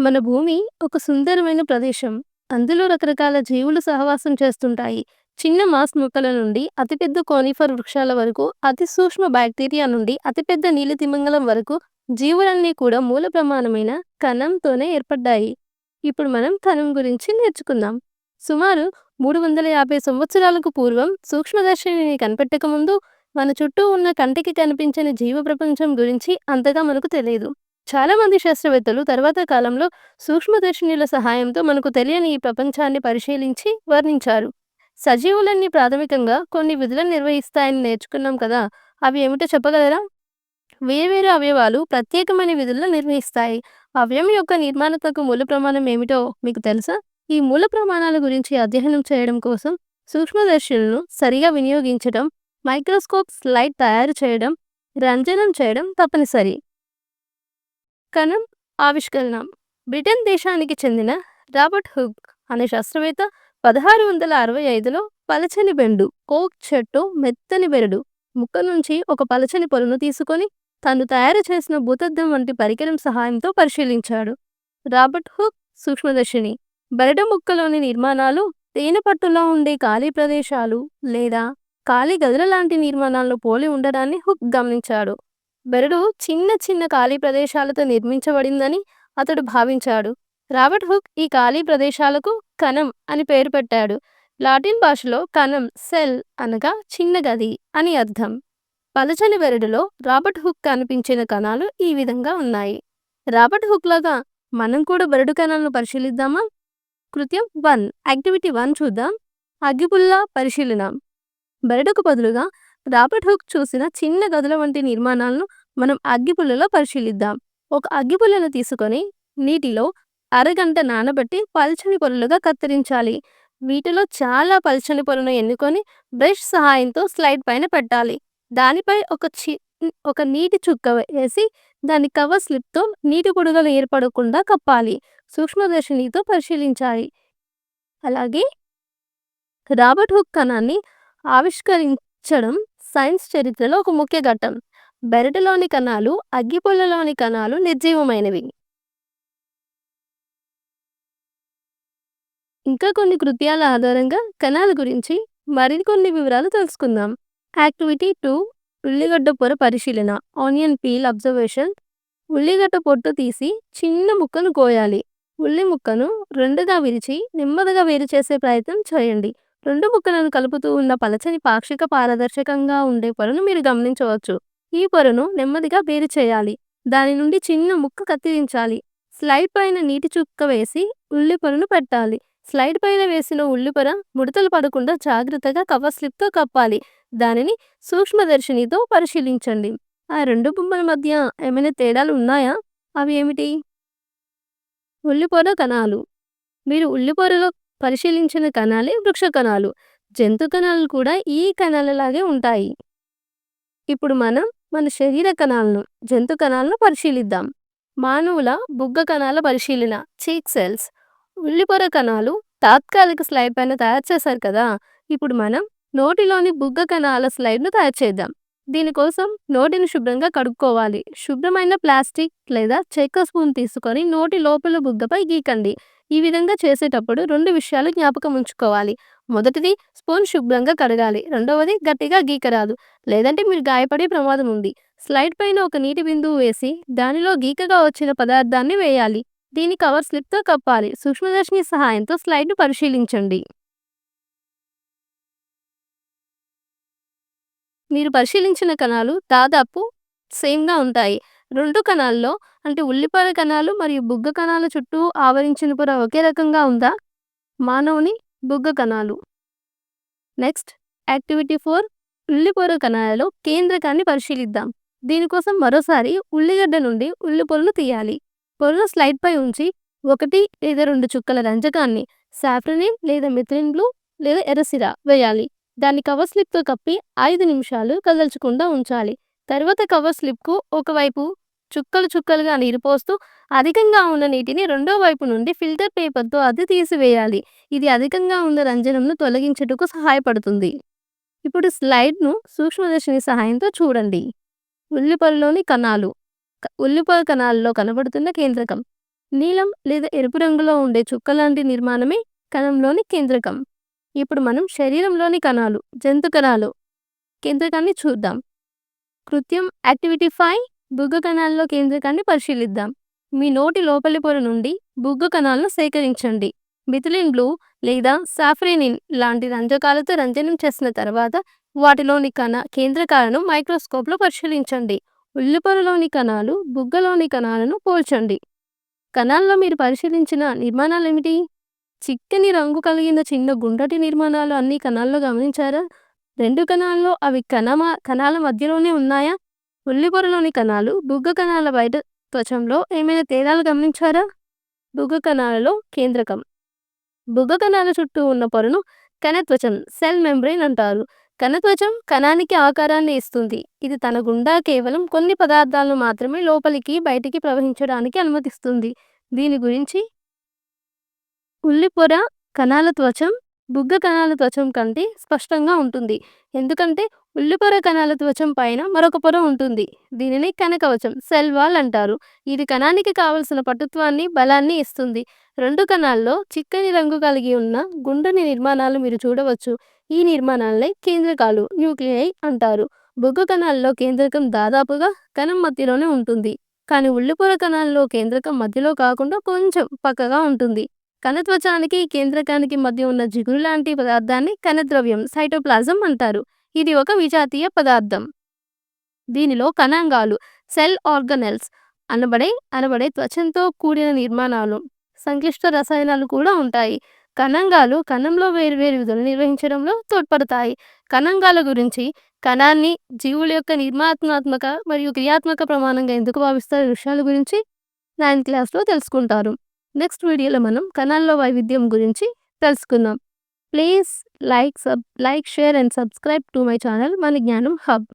మన భూమి ఒక సుందరమైన ప్రదేశం. అందులో రకరకాల జీవులు సహవాసం చేస్తుంటాయి. చిన్న మాస్ మొక్కల నుండి అతిపెద్ద కోనిఫర్ వృక్షాల వరకు, అతి సూక్ష్మ బ్యాక్టీరియా నుండి అతిపెద్ద నీలి తిమంగళం వరకు జీవులన్నీ కూడా మూల ప్రమాణమైన కణంతోనే ఏర్పడ్డాయి. ఇప్పుడు మనం కణం గురించి నేర్చుకుందాం. సుమారు 350 సంవత్సరాలకు పూర్వం సూక్ష్మదర్శిని కనిపెట్టకముందు మన చుట్టూ ఉన్న కంటికి కనిపించని జీవ ప్రపంచం గురించి అంతగా మనకు తెలియదు. చాలామంది శాస్త్రవేత్తలు తర్వాత కాలంలో సూక్ష్మదర్శినుల సహాయంతో మనకు తెలియని ఈ ప్రపంచాన్ని పరిశీలించి వర్ణించారు. సజీవులన్నీ ప్రాథమికంగా కొన్ని విధులను నిర్వహిస్తాయని నేర్చుకున్నాం కదా! అవి ఏమిటో చెప్పగలరా? వేర్వేరు అవయవాలు ప్రత్యేకమైన విధులను నిర్వహిస్తాయి. అవయవం యొక్క నిర్మాణాత్మక మూల ప్రమాణం ఏమిటో మీకు తెలుసా? ఈ మూల ప్రమాణాల గురించి అధ్యయనం చేయడం కోసం సూక్ష్మదర్శులను సరిగా వినియోగించడం, మైక్రోస్కోప్ స్లైడ్ తయారు చేయడం, రంజనం చేయడం తప్పనిసరి. కణం ఆవిష్కరణ బ్రిటన్ దేశానికి చెందిన రాబర్ట్ హుక్ అనే శాస్త్రవేత్త 1665లో పలచని బెండు కోక్ చెట్టు మెత్తని బెరడు ముక్క నుంచి ఒక పలచని పొలను తీసుకొని తను తయారు చేసిన భూతద్దం వంటి పరికరం సహాయంతో పరిశీలించాడు. రాబర్ట్ హుక్ సూక్ష్మదర్శిని బెరడు ముక్కలోని నిర్మాణాలు తేనె పట్టులో ఉండే ఖాళీ ప్రదేశాలు లేదా ఖాళీ గదుల లాంటి నిర్మాణాలను పోలి ఉండడాన్ని హుక్ గమనించాడు. బెరడు చిన్న చిన్న ఖాళీ ప్రదేశాలతో నిర్మించబడిందని అతడు భావించాడు. రాబర్ట్ హుక్ ఈ ఖాళీ ప్రదేశాలకు కణం అని పేరు పెట్టాడు. లాటిన్ భాషలో కణం సెల్ అనగా చిన్న గది అని అర్థం. పలచని బెరడులో రాబర్ట్ హుక్ కనిపించిన కణాలు ఈ విధంగా ఉన్నాయి. రాబర్ట్ హుక్ లాగా మనం కూడా బెరడు కణాలను పరిశీలిద్దామా? కృత్యం వన్ యాక్టివిటీ వన్ చూద్దాం. అగ్గిపుల్ల పరిశీలన బెరడుకు బదులుగా రాబర్ట్ హుక్ చూసిన చిన్న గదుల వంటి నిర్మాణాలను మనం అగ్గిపుల్లలో పరిశీలిద్దాం. ఒక అగ్గిపుల్లను తీసుకొని నీటిలో అరగంట నానబెట్టి పల్చని పొరలుగా కత్తిరించాలి. వీటిలో చాలా పల్చని పొరను ఎన్నుకొని బ్రష్ సహాయంతో స్లైడ్ పైన పెట్టాలి. దానిపై ఒక చి ఒక నీటి చుక్క వేసి దాని కవర్ స్లిప్తో నీటి పొడుగులు ఏర్పడకుండా కప్పాలి. సూక్ష్మదర్శినితో పరిశీలించాలి. అలాగే రాబర్ట్ హుక్ కణాన్ని ఆవిష్కరించడం సైన్స్ చరిత్రలో ఒక ముఖ్య ఘట్టం. బెరడులోని కణాలు, అగ్గిపుల్లలోని కణాలు నిర్జీవమైనవి. ఇంకా కొన్ని కృత్యాల ఆధారంగా కణాల గురించి మరికొన్ని వివరాలు తెలుసుకుందాం. యాక్టివిటీ టూ ఉల్లిగడ్డ పొర పరిశీలన ఆనియన్ పీల్ అబ్జర్వేషన్ ఉల్లిగడ్డ పొట్టు తీసి చిన్న ముక్కను కోయాలి. ఉల్లి ముక్కను రెండుగా విరిచి నెమ్మదిగా వేరు చేసే ప్రయత్నం చేయండి. రెండు ముక్కలను కలుపుతూ ఉన్న పలచని పాక్షిక పారదర్శకంగా ఉండే పొరను మీరు గమనించవచ్చు. ఈ పొరను నెమ్మదిగా వేరు చేయాలి. దాని నుండి చిన్న ముక్క కత్తిరించాలి. స్లైడ్ పైన నీటి చుక్క వేసి ఉల్లి పొరను పెట్టాలి. స్లైడ్ పైన వేసిన ఉల్లిపొర ముడతలు పడకుండా జాగ్రత్తగా కవర్ స్లిప్తో కప్పాలి. దానిని సూక్ష్మదర్శినితో పరిశీలించండి. ఆ రెండు బొమ్మల మధ్య ఏమైనా తేడాలు ఉన్నాయా? అవి ఏమిటి? ఉల్లిపొర కణాలు మీరు ఉల్లిపొరలో పరిశీలించిన కణాలే వృక్ష కణాలు. జంతు కణాలు కూడా ఈ కణాలలాగే ఉంటాయి. ఇప్పుడు మనం మన శరీర కణాలను, జంతు కణాలను పరిశీలిద్దాం. మానవుల బుగ్గ కణాల పరిశీలన చీక్ సెల్స్ ఉల్లిపొర కణాలు తాత్కాలిక స్లైడ్ పైన తయారు చేశారు కదా! ఇప్పుడు మనం నోటిలోని బుగ్గ కణాల స్లైడ్‌ను తయారు చేద్దాం. దీనికోసం నోటిని శుభ్రంగా కడుక్కోవాలి. శుభ్రమైన ప్లాస్టిక్ లేదా చెక్క స్పూన్ తీసుకొని నోటి లోపల బుగ్గపై గీకండి. ఈ విధంగా చేసేటప్పుడు రెండు విషయాలు జ్ఞాపకం ఉంచుకోవాలి. మొదటిది స్పూన్ శుభ్రంగా కడగాలి. రెండవది గట్టిగా గీకరాదు. లేదంటే మీరు గాయపడే ప్రమాదం ఉంది. స్లైడ్ పైన ఒక నీటి బిందువు వేసి దానిలో గీకగా వచ్చిన పదార్థాన్ని వేయాలి. దీని కవర్ స్లిప్తో కప్పాలి. సూక్ష్మదర్శిని సహాయంతో స్లైడ్‌ను పరిశీలించండి. మీరు పరిశీలించిన కణాలు దాదాపు సేమ్‌గా ఉంటాయి. రెండు కణాల్లో అంటే ఉల్లిపొర కణాలు మరియు బుగ్గ కణాల చుట్టూ ఆవరించిన పొర ఒకే రకంగా ఉందా? మానవుని బుగ్గ కణాలు నెక్స్ట్ యాక్టివిటీ ఫోర్ ఉల్లిపొర కణాలలో కేంద్రకాన్ని పరిశీలిద్దాం. దీనికోసం మరోసారి ఉల్లిగడ్డ నుండి ఉల్లిపొరను తీయాలి. పొరను స్లైడ్పై ఉంచి ఒకటి లేదా రెండు చుక్కల రంజకాన్ని సాఫ్రనిన్ లేదా మిథ్రిన్ బ్లూ లేదా ఎరసిరా వేయాలి. దాన్ని కవర్ స్లిప్తో కప్పి ఐదు నిమిషాలు కదల్చకుండా ఉంచాలి. తర్వాత కవర్ స్లిప్‌కు ఒకవైపు చుక్కలు చుక్కలుగా నీరు పోస్తూ అధికంగా ఉన్న నీటిని రెండో వైపు నుండి ఫిల్టర్ పేపర్‌తో అది తీసివేయాలి. ఇది అధికంగా ఉన్న రంజనంను తొలగించుటకు సహాయపడుతుంది. ఇప్పుడు స్లైడ్‌ను సూక్ష్మదర్శిని సహాయంతో చూడండి. ఉల్లిపొరలోని కణాలు క ఉల్లిపొర కణాలలో కనబడుతున్న కేంద్రకం నీలం లేదా ఎరుపు రంగులో ఉండే చుక్కలాంటి నిర్మాణమే కణంలోని కేంద్రకం ఇప్పుడు మనం శరీరంలోని కణాలు జంతు కణాలు కేంద్రకాన్ని చూద్దాం కృత్యం యాక్టివిటీ ఫైవ్ బుగ్గ కణాల్లో కేంద్రకాన్ని పరిశీలిద్దాం. మీ నోటి లోపలి పొర నుండి బుగ్గ కణాలను సేకరించండి. మిథిలిన్ బ్లూ లేదా సాఫ్రెనిన్ లాంటి రంజకాలతో రంజనం చేసిన తర్వాత వాటిలోని కణ కేంద్రకాలను మైక్రోస్కోప్లో పరిశీలించండి. ఉల్లిపొరలోని కణాలు బుగ్గలోని కణాలను పోల్చండి. కణాల్లో మీరు పరిశీలించిన నిర్మాణాలు ఏమిటి చిక్కని రంగు కలిగిన చిన్న గుండ్రటి నిర్మాణాలు అన్ని కణాల్లో గమనించారా? రెండు కణాల్లో అవి కణమ కణాల మధ్యలోనే ఉన్నాయా? ఉల్లిపొరలోని కణాలు బుగ్గ కణాల బయట త్వచంలో ఏమైనా తేడాలు గమనించారా? బుగ్గ కణాలలో కేంద్రకం. బుగ్గ కణాల చుట్టూ ఉన్న పొరను కణత్వచం సెల్ మెంబ్రెయిన్ అంటారు. కణత్వచం కణానికి ఆకారాన్ని ఇస్తుంది. ఇది తన గుండా కేవలం కొన్ని పదార్థాలను మాత్రమే లోపలికి బయటికి ప్రవహించడానికి అనుమతిస్తుంది. దీని గురించి ఉల్లిపొర కణాల త్వచం బుగ్గ కణాల త్వచం కంటే స్పష్టంగా ఉంటుంది. ఎందుకంటే ఉల్లిపొర కణాల త్వచం పైన మరొక పొర ఉంటుంది. దీనిని కనకవచం సెల్ వాల్ అంటారు. ఇది కణానికి కావలసిన పటుత్వాన్ని బలాన్ని ఇస్తుంది. రెండు కణాల్లో చిక్కని రంగు కలిగి ఉన్న గుండెని నిర్మాణాలు మీరు చూడవచ్చు. ఈ నిర్మాణాలనే కేంద్రకాలు న్యూక్లియై అంటారు. బొగ్గు కణాల్లో కేంద్రకం దాదాపుగా కణం మధ్యలోనే ఉంటుంది. కానీ ఉల్లిపొర కణాల్లో కేంద్రకం మధ్యలో కాకుండా కొంచెం పక్కగా ఉంటుంది. కణత్వచానికి కేంద్రకానికి మధ్య ఉన్న జిగురు లాంటి పదార్థాన్ని కణద్రవ్యం సైటోప్లాజం అంటారు. ఇది ఒక విజాతీయ పదార్థం. దీనిలో కణాంగాలు సెల్ ఆర్గనెల్స్ అనబడే అనబడే త్వచంతో కూడిన నిర్మాణాలు సంక్లిష్ట రసాయనాలు కూడా ఉంటాయి. కణంగాలు కణంలో వేరువేరు విధులు నిర్వహించడంలో తోడ్పడతాయి. కణంగాల గురించి కణాన్ని జీవుల యొక్క నిర్మాణాత్మక మరియు క్రియాత్మక ప్రమాణంగా ఎందుకు భావిస్తారు విషయాల గురించి నైన్త్ క్లాస్లో తెలుసుకుంటారు. నెక్స్ట్ వీడియోలో మనం కణాల్లో వైవిధ్యం గురించి తెలుసుకుందాం. Please like sub like share and subscribe to my channel. మన జ్ఞానం హబ్.